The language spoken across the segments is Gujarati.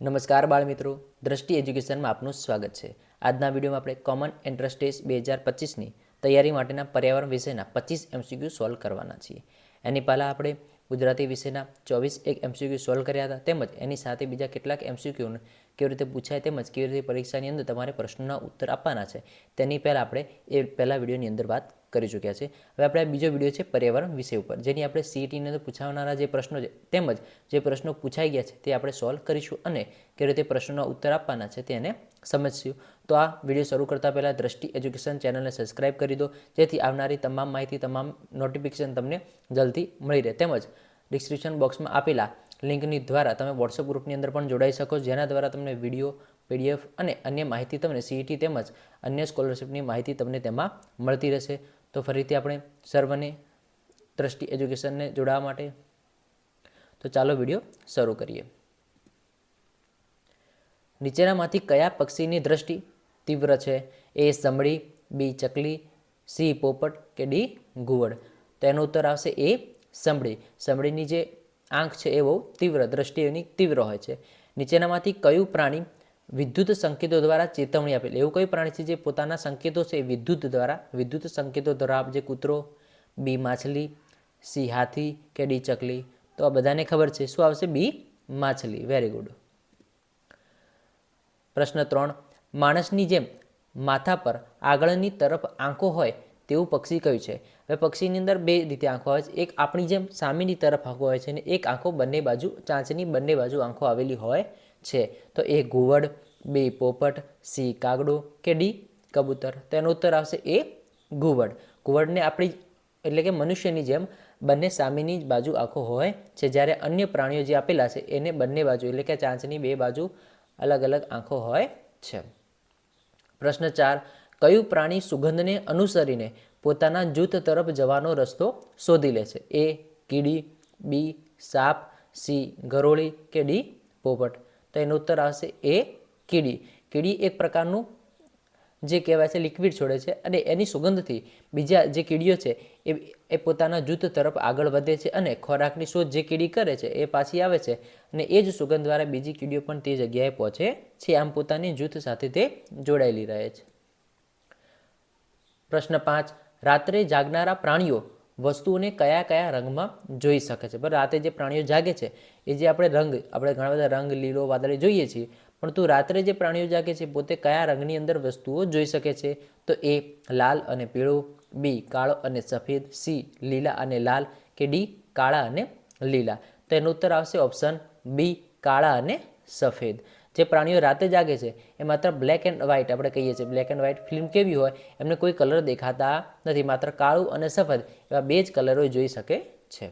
નમસ્કાર બાળ મિત્રો દ્રષ્ટિ એજ્યુકેશનમાં આપનું સ્વાગત છે. આજના વિડીયોમાં આપણે કોમન એન્ટ્રન્સ ટેસ્ટ બે હજાર પચીસની તૈયારી માટેના પર્યાવરણ વિષયના પચીસ એમસીક્યુ સોલ્વ કરવાના છીએ. એની પહેલાં આપણે ગુજરાતી વિષયના ચોવીસ એક એમસીક્યુ સોલ્વ કર્યા હતા, તેમજ એની સાથે બીજા કેટલાક એમસીક્યુને કેવી રીતે પૂછાય તેમજ કેવી રીતે પરીક્ષાની અંદર તમારે પ્રશ્નોના ઉત્તર આપવાના છે, તેની પહેલાં આપણે એ પહેલાં વિડીયોની અંદર વાત કરી ચૂક્યા છે. હવે આપણે આ બીજો વીડિયો છે પર્યાવરણ વિષય ઉપર, જેની આપણે સીઈટીની અંદર પૂછાવનારા જે પ્રશ્નો છે, તેમજ જે પ્રશ્નો પૂછાઈ ગયા છે તે આપણે સોલ્વ કરીશું અને કેવી રીતે પ્રશ્નોના ઉત્તર આપવાના છે તેને સમજશું. તો આ વીડિયો શરૂ કરતાં પહેલાં દ્રષ્ટિ એજ્યુકેશન ચેનલને સબસ્ક્રાઇબ કરી દો, જેથી આવનારી તમામ માહિતી, તમામ નોટિફિકેશન તમને જલ્દી મળી રહે. તેમજ ડિસ્ક્રિપ્શન બોક્સમાં આપેલા લિંકની દ્વારા તમે વોટ્સઅપ ગ્રુપની અંદર પણ જોડાઈ શકો, જેના દ્વારા તમને વીડિયો પીડીએફ અને અન્ય માહિતી તમને સીઈટી તેમજ અન્ય સ્કોલરશિપની માહિતી તમને તેમાં મળતી રહેશે. તો ફરીથી આપણે સર્વને દ્રષ્ટિ એજ્યુકેશનને જોડાવા માટે તો ચાલો વીડિયો શરૂ કરીએ. નીચેનામાંથી કયા પક્ષીની દ્રષ્ટિ તીવ્ર છે? એ સમળી બી ચકલી, સી પોપટ કે ડી ઘુવડ? તો એનો ઉત્તર આવશે એ સમળી સમળીની જે આંખ છે એ બહુ તીવ્ર દ્રષ્ટિ એની તીવ્ર હોય છે. નીચેનામાંથી કયું પ્રાણી વિદ્યુત સંકેતો દ્વારા ચેતવણી આપેલી એવું કયું પ્રાણી છે જે પોતાના સંકેતો છે વિદ્યુત દ્વારા, વિદ્યુત સંકેતો દ્વારા જે કૂતરો, બી માછલી, સી હાથી કે ડી ચકલી? તો આ બધાને ખબર છે. શું આવશે? બી માછલી. વેરી ગુડ પ્રશ્ન ત્રણ. માણસની જેમ માથા પર આગળની તરફ આંખો હોય તેવું પક્ષી કયું છે? હવે પક્ષીની અંદર બે રીતે આંખો આવે છે. એક આપણી જેમ સામેની તરફ આંખો હોય છે અને એક આંખો બંને બાજુ, ચાંચની બંને બાજુ આંખો આવેલી હોય છે. તો એ ઘુવડ, બી પોપટ, સી કાગડો કે ડી કબૂતર. તેનો ઉત્તર આવશે એ ઘુવડ. ઘુવડને આપણી, એટલે કે મનુષ્યની જેમ બંને સામેની જ બાજુ આંખો હોય છે. જ્યારે અન્ય પ્રાણીઓ જે આપેલા છે, એને બંને બાજુ, એટલે કે ચાંચની બે બાજુ અલગ અલગ આંખો હોય છે. પ્રશ્ન ચાર, કયું પ્રાણી સુગંધને અનુસરીને પોતાના જૂથ તરફ જવાનો રસ્તો શોધી લે છે? એ, કીડી, બી, સાપ, સી ગરોળી કે ડી, પોપટ? તો એનો ઉત્તર આવશે એ કીડી. કીડી એક પ્રકારનું જે કહેવાય છે લિક્વિડ છોડે છે અને એની સુગંધથી બીજા જે કીડીઓ છે, એ એ પોતાના જૂથ તરફ આગળ વધે છે અને ખોરાકની શોધ જે કીડી કરે છે, એ પાછી આવે છે અને એ જ સુગંધ દ્વારા બીજી કીડીઓ પણ તે જગ્યાએ પહોંચે છે. આમ પોતાની જૂથ સાથે તે જોડાયેલી રહે છે. પ્રશ્ન પાંચ. રાત્રે જાગનારા પ્રાણીઓ વસ્તુઓને કયા કયા રંગમાં જોઈ શકે છે. બરાબર, રાતે જે પ્રાણીઓ જાગે છે, એ જે આપણે રંગ, આપણે ઘણા બધા રંગ, લીલો, વાદળી જોઈએ છીએ પરંતુ રાત્રે જે પ્રાણીઓ જાગે છે, પોતે કયા રંગની અંદર વસ્તુઓ જોઈ શકે છે? તો એ લાલ અને પીળો, બી કાળો અને સફેદ, સી લીલા અને લાલ, કે ડી કાળા અને લીલા. તો એનો ઉત્તર આવશે ઓપ્શન બી કાળા અને સફેદ. જે પ્રાણીઓ રાતે જાગે છે, એ માત્ર બ્લેક એન્ડ વ્હાઇટ આપણે કહીએ છીએ. બ્લેક એન્ડ વ્હાઇટ ફિલ્મ કેવી હોય, એમને કોઈ કલર દેખાતા નથી, માત્ર કાળું અને સફેદ એવા બે જ કલરો જોઈ શકે છે.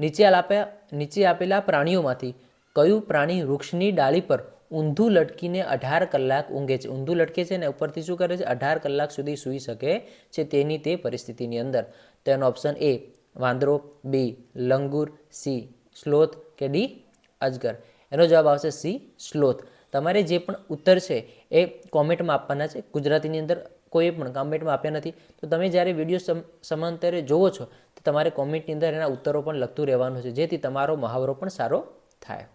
નીચે આપ્યા નીચે આપેલા પ્રાણીઓમાંથી કયું પ્રાણી વૃક્ષની ડાળી પર ઊંધું લટકીને અઢાર કલાક ઊંઘે છે? ઊંધું લટકે છે ને ઉપરથી શું કરે છે? અઢાર કલાક સુધી સૂઈ શકે છે તેની તે પરિસ્થિતિની અંદર. તેનો ઓપ્શન એ વાંદરો બી લંગૂર સી સ્લોથ કે ડી અજગર. એનો જવાબ આવશે સી, સ્લોથ. તમારે જે પણ ઉત્તર છે એ કોમેન્ટમાં આપવાના છે. ગુજરાતીની અંદર કોઈ પણ કોમેન્ટમાં આપ્યા નથી. તો તમે જ્યારે વીડિયો સમ, સમાંતરે જોવો છો, તો તમારે કોમેન્ટની અંદર એના ઉત્તરો પણ લખતું રહેવાનું છે જેથી તમારો મહાવરો પણ સારો થાય.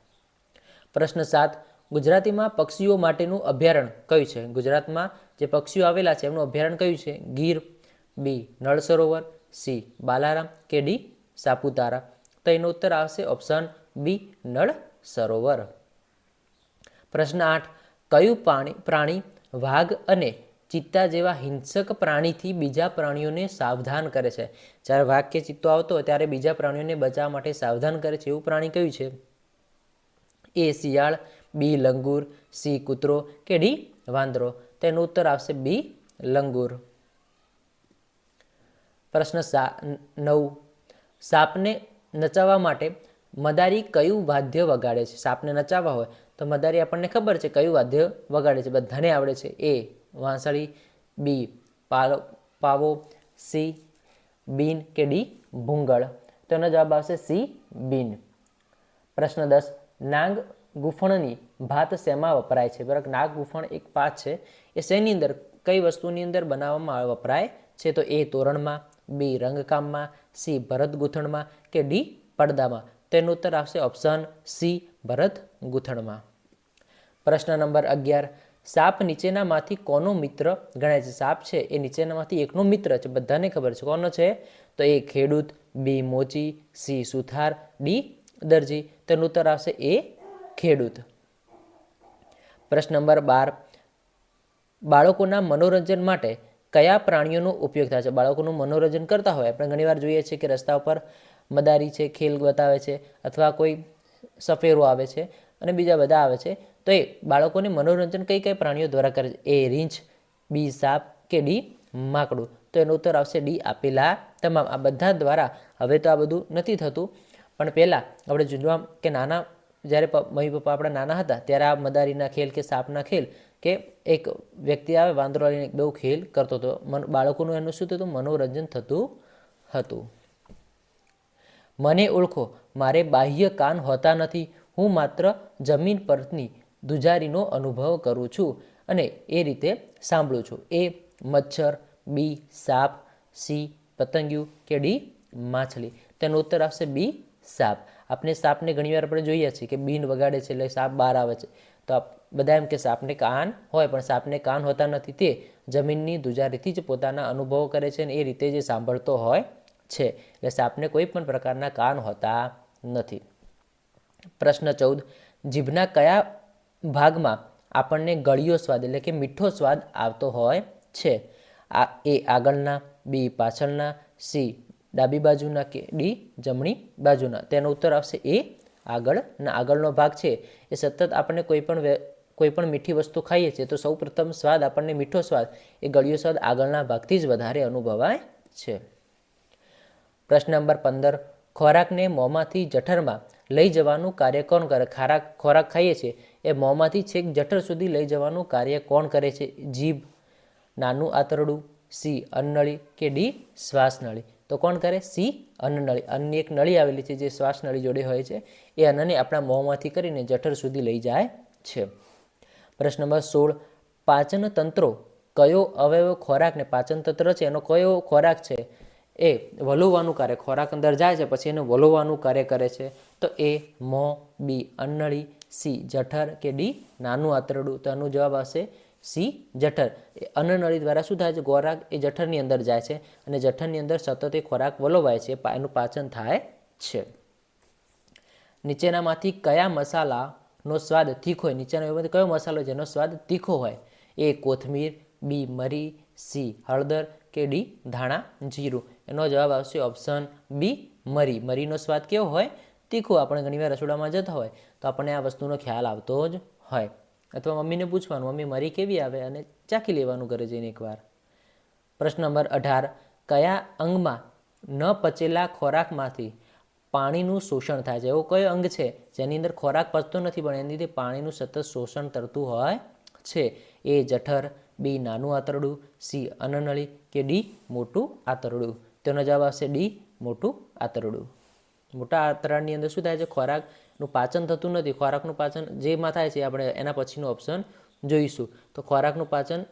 પ્રશ્ન સાત, ગુજરાતીમાં પક્ષીઓ માટેનું અભયારણ્ય કયું છે? ગુજરાતમાં જે પક્ષીઓ આવેલા છે, એમનું અભયારણ્ય કયું છે? ગીર, બી, નળ સરોવર, સી, બાલારામ કે ડી, સાપુતારા? તો એનો ઉત્તર આવશે ઓપ્શન બી, નળ સરોવર. પ્રશ્ન આઠ, કયું પાણી, પ્રાણી વાઘ અને ચિત્તા જેવા હિંસક પ્રાણીથી બીજા પ્રાણીઓને સાવધાન કરે છે? જ્યારે વાઘ કે ચિત્તો આવતો ત્યારે બીજા પ્રાણીઓને બચાવવા માટે સાવધાન કરે છે. એવું પ્રાણી કયું છે? એ શિયાળ, બી લંગૂર, સી કૂતરો કે ડી વાંદરો? તેનો ઉત્તર આવશે બી લંગૂર. પ્રશ્ન સા, નવ, સાપને નચાવવા માટે મદારી કયું વાદ્ય વગાડે છે? સાપને નચાવવા હોય તો મદારી આપણને ખબર છે કયું વાદ્ય વગાડે છે. બધાને આવડે છે. એ, વાંસળી, બી, પાલો, પાવો, સી, બીન કે ડી, ભૂંગળ. તો એનો જવાબ આવશે સી, બીન. પ્રશ્ન દસ, નાગ ગુફણની ભાત શેમાં વપરાય છે? બરાબર, નાગ ગુફણ એક પાત છે. એ શેની અંદર, કઈ વસ્તુની અંદર બનાવવામાં વપરાય છે? તો એ તોરણમાં, બી રંગકામમાં, સી ભરત ગૂંથણમાં કે ડી પડદામાં. તેનો ઉત્તર આવશે ઓપ્શન સી ભરત ગૂંથણમાં. પ્રશ્ન નંબર અગિયાર, સાપ નીચેનામાંથી કોનો મિત્ર ગણાય છે? સાપ છે, એ નીચેનામાંથી એકનો મિત્ર છે. બધાને ખબર છે કોનો છે? તો એ ખેડૂત, બી મોચી, સી સુથાર, ડી દરજી. તેનો ઉત્તર આવશે એ ખેડૂત. પ્રશ્ન નંબર બાર, બાળકોના મનોરંજન માટે કયા પ્રાણીઓનો ઉપયોગ થાય છે? બાળકોનું મનોરંજન કરતા હોય. આપણે ઘણીવાર જોઈએ છીએ કે રસ્તા ઉપર મદારી છે, ખેલ બતાવે છે અથવા કોઈ સફેરો આવે છે અને બીજા બધા આવે છે, તો એ બાળકોને મનોરંજન કઈ કઈ પ્રાણીઓ દ્વારા કરે છે? એ રીંછ, બી સાપ કે ડી માકડું. તો એનો ઉત્તર આવશે ડી આપેલા તમામ. આ બધા દ્વારા હવે તો આ બધું નથી થતું. પણ પહેલાં આપણે જોવા કે નાના, જ્યારે મમ્મી પપ્પા આપણા નાના હતા, ત્યારે આ મદારીના ખેલ કે સાપના ખેલ કે એક વ્યક્તિ આવે, વાંદરો લઈને બહુ ખેલ કરતો હતો. બાળકોનું એનું શું થતું? મનોરંજન થતું હતું. મને ઓળખો, મારે બાહ્ય કાન હોતા નથી. હું માત્ર જમીન પરની દુજારીનો અનુભવ કરું છું અને એ રીતે સાંભળું છું. એ મચ્છર, બી સાપ, સી પતંગિયું, કે ડી માછલી. તેનો ઉત્તર આવશે બી સાપ. આપણે સાપને ઘણીવાર આપણે જોઈએ છીએ કે બીન વગાડે છે એટલે સાપ બહાર આવે છે. તો આપ બધા એમ કે સાપને કાન હોય, પણ સાપને કાન હોતા નથી. તે જમીનની દુજારીથી જ પોતાના અનુભવો કરે છે અને એ રીતે જે સાંભળતો હોય છે. એટલે સાપને કોઈ પણ પ્રકારના કાન હોતા નથી. પ્રશ્ન ચૌદ. જીભના કયા ભાગમાં આપણને ગળિયો સ્વાદ એટલે કે મીઠો સ્વાદ આવતો હોય છે? આ એ આગળના, બી પાછળના, સી ડાબી બાજુના કે ડી જમણી બાજુના. તેનો ઉત્તર આવશે એ આગળના આગળનો ભાગ છે. એ સતત આપણને કોઈ પણ કોઈ પણ મીઠી વસ્તુ ખાઈએ છીએ તો સૌપ્રથમ સ્વાદ આપણને મીઠો સ્વાદ, એ ગળિયો સ્વાદ આગળના ભાગથી જ વધારે અનુભવાય છે. પ્રશ્ન નંબર પંદર, ખોરાકને મોંમાંથી જઠરમાં લઈ જવાનું કાર્ય કોણ કરે? ખોરાક ખોરાક ખાઈએ છીએ, એ મોંમાંથી છેક જઠર સુધી લઈ જવાનું કાર્ય કોણ કરે છે? જીભ. નાનું આંતરડું, સી અન્નળી કે ડી, શ્વાસનળી. તો કોણ કરે? સી, અન્નનળી. અન્ય એક નળી આવેલી છે જે શ્વાસનળી જોડે હોય છે, એ અન્નને આપણા મોંમાંથી કરીને જઠર સુધી લઈ જાય છે. પ્રશ્ન નંબર સોળ પાચન તંત્રો કયો અવયવ ખોરાકને પાચન તંત્ર છે એનો કયો ખોરાક છે? એ વલોવાનું કાર્ય ખોરાક અંદર જાય છે, પછી એને વલોવાનું કાર્ય કરે છે. તો એ મોં, બી, અન્નળી, સી, જઠર કે ડી, નાનું આંતરડું. તો એનો જવાબ આવશે સી, જઠર. એ અન્નનળી દ્વારા શું થાય છે? ખોરાક એ જઠરની અંદર જાય છે અને જઠરની અંદર સતત એ ખોરાક વલોવાય છે એનું પાચન થાય છે. નીચેનામાંથી કયા મસાલાનો સ્વાદ તીખો હોય? નીચેનો એમાંથી કયો મસાલો જેનો સ્વાદ તીખો હોય? એ કોથમીર, બી, મરી, સી, હળદર કે ડી ધાણા જીરું? એનો જવાબ આવશે ઓપ્શન બી, મરી. મરીનો સ્વાદ કેવો હોય? તીખો. આપણે ઘણીવાર રસોડામાં જતા હોય તો આપણને આ વસ્તુનો ખ્યાલ આવતો જ હોય. અથવા મમ્મીને પૂછવાનું, મમ્મી, મરી કેવી આવે? અને ચાખી લેવાનું ઘરે જઈને એકવાર. પ્રશ્ન નંબર અઢાર, કયા અંગમાં ન પચેલા ખોરાકમાંથી પાણીનું શોષણ થાય છે? એવો કયો અંગ છે? જેની અંદર ખોરાક પચતો નથી, પણ એની પાણીનું સતત શોષણ કરતું હોય છે. એ જઠર બી નાનું આંતરડું સી અનનળી કે ડી મોટું આંતરડું. તેનો જવાબ આવશે ડી મોટું આંતરડું. મોટા આંતરડાની અંદર શું થાય છે? ખોરાકનું પાચન થતું નથી. ખોરાકનું પાચન જેમાં થાય છે આપણે એના પછીનું ઓપ્શન જોઈશું. તો ખોરાકનું પાચન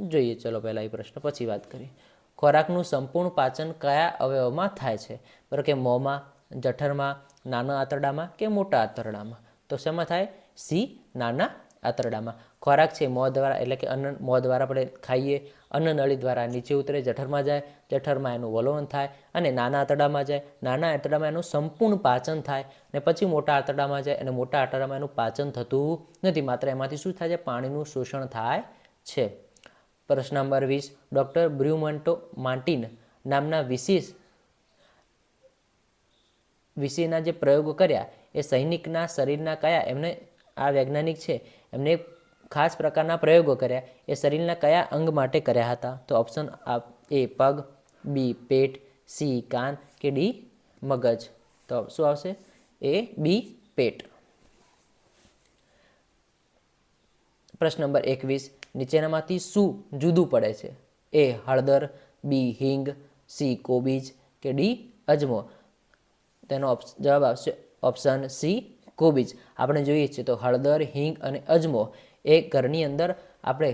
જોઈએ. ચલો પહેલાં એ પ્રશ્ન પછી વાત કરીએ. ખોરાકનું સંપૂર્ણ પાચન કયા અવયવમાં થાય છે? બરાબર કે મોંમાં, જઠરમાં, નાના આંતરડામાં કે મોટા આંતરડામાં. તો શેમાં થાય? સી નાના આંતરડામાં. ખોરાક છે, મોં દ્વારા, એટલે કે અન્ન, મોં દ્વારા આપણે ખાઈએ. અન્નનળી દ્વારા નીચે ઉતરે, જઠરમાં જાય, જઠરમાં એનું વલોવન થાય અને નાના આંતરડામાં જાય. નાના આંતરડામાં એનું સંપૂર્ણ પાચન થાય અને પછી મોટા આંતરડામાં જાય અને મોટા આંતરડામાં એનું પાચન થતું નથી. માત્ર એમાંથી શું થાય છે? પાણીનું શોષણ થાય છે. પ્રશ્ન નંબર વીસ. ડૉક્ટર બ્રુમન્ટો માર્ટિન નામના વિશેષ વિશેના જે પ્રયોગો કર્યા એ સૈનિકના શરીરના કયા? એમને આ વૈજ્ઞાનિક છે. એમને ખાસ પ્રકારના પ્રયોગો કર્યા. એ શરીરના કયા અંગ માટે કર્યા હતા? તો ઓપ્શન એ, પગ, બી, પેટ, સી, કાન કે ડી, મગજ. તો શું આવશે? એ, બી, પેટ. પ્રશ્ન નંબર એકવીસ. નીચેનામાંથી શું જુદું પડે છે? એ, હળદર, બી, હિંગ, સી, કોબીજ કે ડી, અજમો. તેનો જવાબ આવશે ઓપ્શન સી, કોબીજ. આપણે જોઈએ છીએ તો હળદર, હિંગ અને અજમો એ ઘરની અંદર આપણે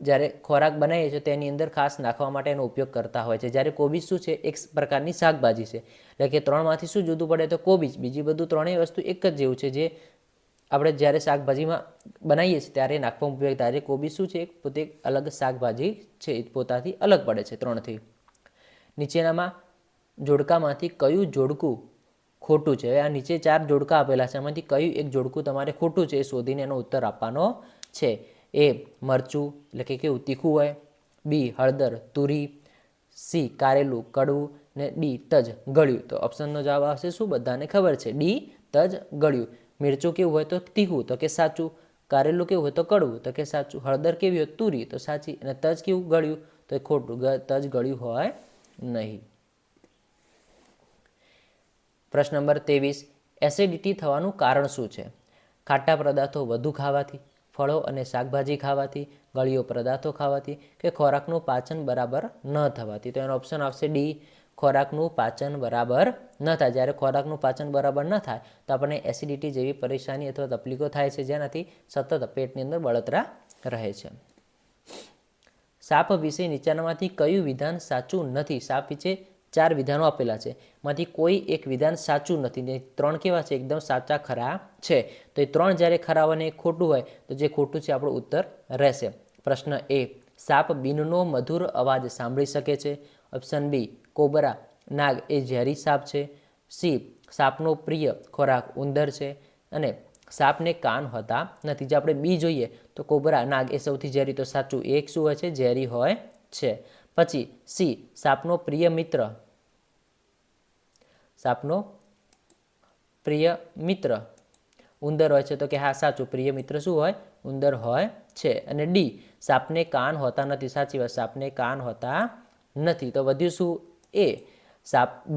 જ્યારે ખોરાક બનાવીએ છીએ, તેની અંદર ખાસ નાખવા માટે એનો ઉપયોગ કરતા હોય છે. જ્યારે કોબીજ શું છે? એક પ્રકારની શાકભાજી છે. એટલે કે ત્રણમાંથી શું જુદું પડે તો કોબીજ. બીજી બધું ત્રણેય વસ્તુ એક જ જેવું છે જે આપણે જ્યારે શાકભાજીમાં બનાવીએ છીએ, ત્યારે નાખવામાં ઉપયોગ ત્યારે કોબીજ શું છે? એક પોતે અલગ શાકભાજી છે. પોતાથી અલગ પડે છે ત્રણથી. નીચેનામાં જોડકામાંથી કયું જોડકું ખોટું છે? આ નીચે ચાર જોડકા આપેલા છે. એમાંથી કયું એક જોડકું તમારે ખોટું છે એ શોધીને એનો ઉત્તર આપવાનો છે. એ મરચું એટલે કે કેવું? તીખું હોય. બી હળદર, તુરી, સી કારેલું, કડવું ને ડી તજ ગળ્યું. તો ઓપ્શનનો જવાબ આવશે શું? બધાને ખબર છે. ડી તજ ગળ્યું. મિરચું કેવું હોય તો તીખું, તો કે સાચું. કારેલું કેવું હોય તો કડવું, તો કે સાચું. હળદર કેવી હોય? તુરી, તો સાચી. અને તજ કેવું? ગળ્યું. તો એ ખોટું. તજ ગળ્યું હોય નહીં. પ્રશ્ન નંબર ત્રેવીસ. એસિડિટી થવાનું કારણ શું છે? ખાટા પદાર્થો વધુ ખાવાથી ફળો અને શાકભાજી ખાવાથી ગળીઓ પદાર્થો ખાવાથી કે ખોરાકનું પાચન બરાબર ન થવાથી. તો એનો ઓપ્શન આવશે ડી ખોરાકનું પાચન બરાબર ન થાય. જ્યારે ખોરાકનું પાચન બરાબર ન થાય, તો આપણને એસિડિટી જેવી પરેશાની અથવા તકલીફો થાય છે. જેનાથી સતત પેટની અંદર બળતરા રહે છે. સાપ વિશે નીચેનામાંથી કયું વિધાન સાચું નથી? સાપ વિશે ચાર વિધાનો આપેલા છે. માંથી કોઈ એક વિધાન સાચું નથી. ને ત્રણ કેવા છે? એકદમ સાચા ખરા છે. તો એ ત્રણ જ્યારે ખરા હોય અને ખોટું હોય, તો જે ખોટું છે આપણો ઉત્તર રહેશે. પ્રશ્ન એ, સાપ બીનનો મધુર અવાજ સાંભળી શકે છે? ઓપ્શન બી, કોબરા, નાગ એ ઝેરી સાપ છે. સી, સાપનો પ્રિય ખોરાક ઉંદર છે. અને સાપને કાન હોતા નથી. જે આપણે બી જોઈએ, તો કોબરા, નાગ એ સૌથી ઝેરી. તો સાચું, એક શું હોય છે? ઝેરી હોય છે. પછી સી, સાપનો પ્રિય મિત્ર. સાપનો પ્રિય મિત્ર. ઉંદર હોય છે તો કે હા, સાચું, પ્રિય મિત્ર શું હોય? ઉંદર હોય છે. અને ડી, સાપને કાન હોતા નથી. સાચી વાત, સાપને કાન હોતા નથી. તો વધ્યું શું? એ, સાપ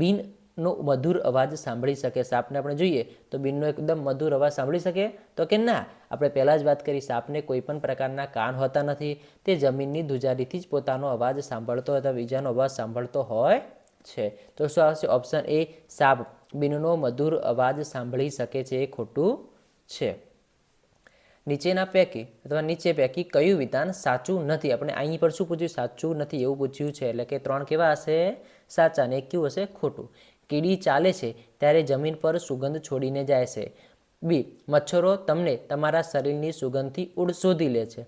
બીનનો મધુર અવાજ સાંભળી શકે. સાપને આપણે જોઈએ તો બિનનો એકદમ મધુર અવાજ સાંભળી શકે. તો કે ના, આપણે પહેલાં જ વાત કરી, સાપને કોઈ પણ પ્રકારના કાન હોતા નથી. તે જમીનની ધુજારીથી જ પોતાનો અવાજ સાંભળતો અથવા બીજાનો અવાજ સાંભળતો હોય છે. તો શું આવશે? ઓપ્શન એ સાપ. બિનનો મધુર અવાજ સાંભળી શકે છે. એ ખોટું છે. નીચેના પૈકી અથવા નીચે પૈકી કયું વિધાન સાચું નથી? આપણે અહીં પર શું પૂછ્યું? સાચું નથી એવું પૂછ્યું છે. એટલે કે ત્રણ કેવા હશે? સાચા. ને એક કેવું હશે? ખોટું. કીડી ચાલે છે ત્યારે જમીન પર સુગંધ છોડીને જાય છે. બી, મચ્છરો તમને તમારા શરીરની સુગંધથી ઉડ શોધી લે છે.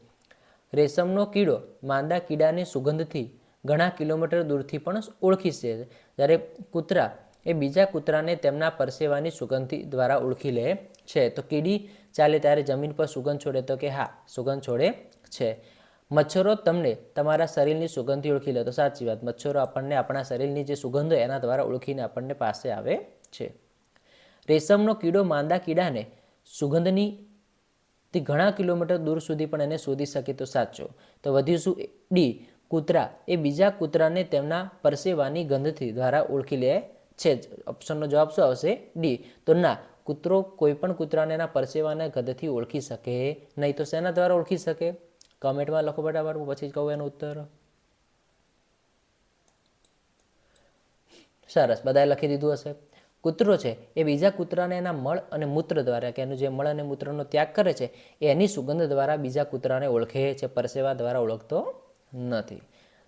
રેશમનો કીડો માંદા કીડાની સુગંધથી ઘણા કિલોમીટર દૂરથી પણ ઓળખી છે. જ્યારે કૂતરા એ બીજા કૂતરાને તેમના પરસેવાની સુગંધથી દ્વારા ઓળખી લે છે. તો કીડી ચાલે ત્યારે જમીન પર સુગંધ છોડે તો કે હા, સુગંધ છોડે છે. મચ્છરો તમને તમારા શરીરની સુગંધથી ઓળખી લે. તો સાચી વાત. મચ્છરો આપણને આપણા શરીરની જે સુગંધ એના દ્વારા ઓળખીને આપણને પાસે આવે છે. રેશમનો કીડો માંદા કીડાને સુગંધની તે ઘણા કિલોમીટર દૂર સુધી પણ એને શોધી શકે તો સાચો. તો વધ્યું શું? ડી. કૂતરા. એ બીજા કૂતરાને તેમના પરસેવાની ગંધથી દ્વારા ઓળખી લે છે ઓપ્શનનો જવાબ શું આવશે? ડી. તો ના, કૂતરો કોઈ પણ કૂતરાને એના પરસેવાના ગંધથી ઓળખી શકે નહીં. તો શેના દ્વારા ઓળખી શકે? કમેન્ટમાં લખો બરાબર પછી જ કહું એનો ઉત્તર. સરસ, બધાએ લખી દીધું હશે. કૂતરો છે, એ બીજા કૂતરાને એના મળ અને મૂત્ર દ્વારા, કે એનું જે મળ અને મૂત્રનો ત્યાગ કરે છે, એની સુગંધ દ્વારા બીજા કૂતરાને ઓળખે છે, પરસેવા દ્વારા ઓળખતો નથી.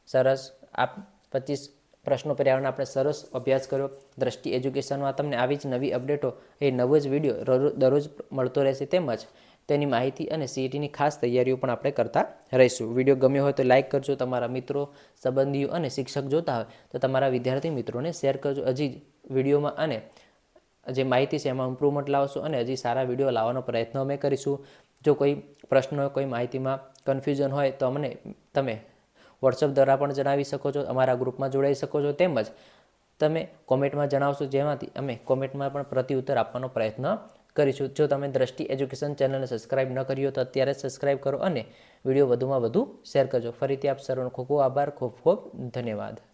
સરસ આ પચીસ પ્રશ્નો પર્યાવરણ આપણે સરસ અભ્યાસ કર્યો. દ્રષ્ટિ એજ્યુકેશનમાં તમને આવી જ નવી અપડેટો, એ નવો જ વીડિયો દરરોજ મળતો રહેશે તેમજ તેની માહિતી અને સીઈટીની ખાસ તૈયારીઓ પણ આપણે કરતા રહીશું. વીડિયો ગમ્યો હોય તો લાઇક કરજો, તમારા મિત્રો, સંબંધીઓ અને શિક્ષક જોતા હોય તો તમારા વિદ્યાર્થી મિત્રોને શેર કરજો. હજી વિડીયોમાં અને જે માહિતી છે એમાં ઇમ્પ્રુવમેન્ટ લાવશું અને હજી સારા વીડિયો લાવવાનો પ્રયત્ન અમે કરીશું. જો કોઈ પ્રશ્ન કોઈ માહિતીમાં કન્ફ્યુઝન હોય તો અમને તમે વોટ્સઅપ દ્વારા પણ જણાવી શકો છો, અમારા ગ્રુપમાં જોડાઈ શકો છો. તેમજ તમે કોમેન્ટમાં જણાવશો જેમાંથી અમે કોમેન્ટમાં પણ પ્રત્યુત્તર આપવાનો પ્રયત્ન કરીશું. જો તમે દ્રષ્ટિ એજ્યુકેશન ચેનલને સબસ્ક્રાઇબ ન કરી તો અત્યારે સબસ્ક્રાઇબ કરો અને વીડિયો વધુમાં વધુ શેર કરજો. ફરીથી આપ સર્વનો ખૂબ ખૂબ આભાર. ખૂબ ખૂબ ધન્યવાદ.